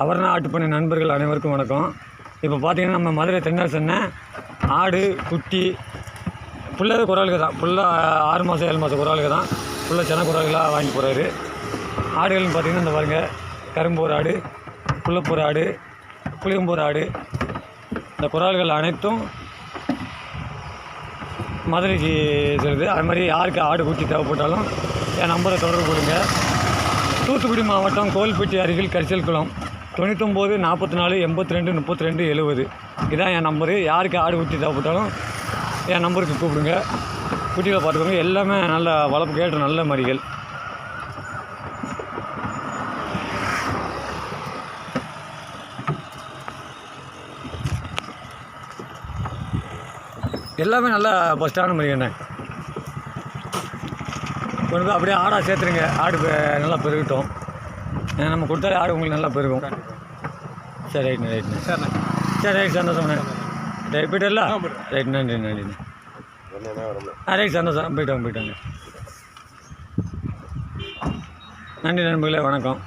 அவர்னா ஆட்டுப்பண்ணை நண்பர்கள் அனைவருக்கும் வணக்கம். இப்போ பார்த்தீங்கன்னா நம்ம மதுரை தென்னரசன்ன ஆடு குட்டி ஃபுல்லாக குரலுக்கு தான். ஃபுல்லாக ஆறு மாதம் ஏழு மாதம் குரலுக்கு தான். ஃபுல்லாக சென்ன குரல்களாக வாங்கி போகிறாரு ஆடுகள்னு பார்த்தீங்கன்னா இந்த பாருங்கள் கரும்பூர் ஆடு புள்ளப்பூர் ஆடு புளியம்பூர் ஆடு. இந்த குரல்கள் அனைத்தும் மதுரைக்கு செல்லுது. அது மாதிரி யாருக்கு ஆடு குட்டி தேவைப்பட்டாலும் என் நம்பரை தொடர்பு கொடுங்க தூத்துக்குடி மாவட்டம் கோவில்பட்டி அருகில் கரிசல் குளம். தொண்ணூத்தொம்போது நாற்பத்தி நாலு எண்பத்தி ரெண்டு முப்பத்தி ரெண்டு எழுபது இதான் என் நம்பரு. யாருக்கு ஆடு குட்டி தேவைப்பட்டாலும் என் நம்பருக்கு கூப்பிடுங்க. குட்டிகளை பார்த்துக்கோங்க. எல்லாமே நல்ல வளர்ப்பு கேட்ட நல்ல மறிகள். எல்லாமே நல்ல ஃபஸ்ட்டான மறிகண்ணே கொண்டு போய் அப்படியே ஆடாக சேர்த்துருங்க. ஆடு பெ- நல்லா பெருகட்டும். ஏன்னா நம்ம கொடுத்தாலே ஆடு உங்களுக்கு நல்லா பெருகும் சரி ரைட்ண்ணே ரைட்ண்ணே சரிண்ணே சரி ரைட் சந்தோஷம்ண்ணே ரைட். போயிட்டல ரைட் நன்றி நன்றிண்ணே ஆ ரைட் சந்தோஷம். போயிட்டாங்க போயிட்டாங்க. நன்றி நண்பர்களே வணக்கம்.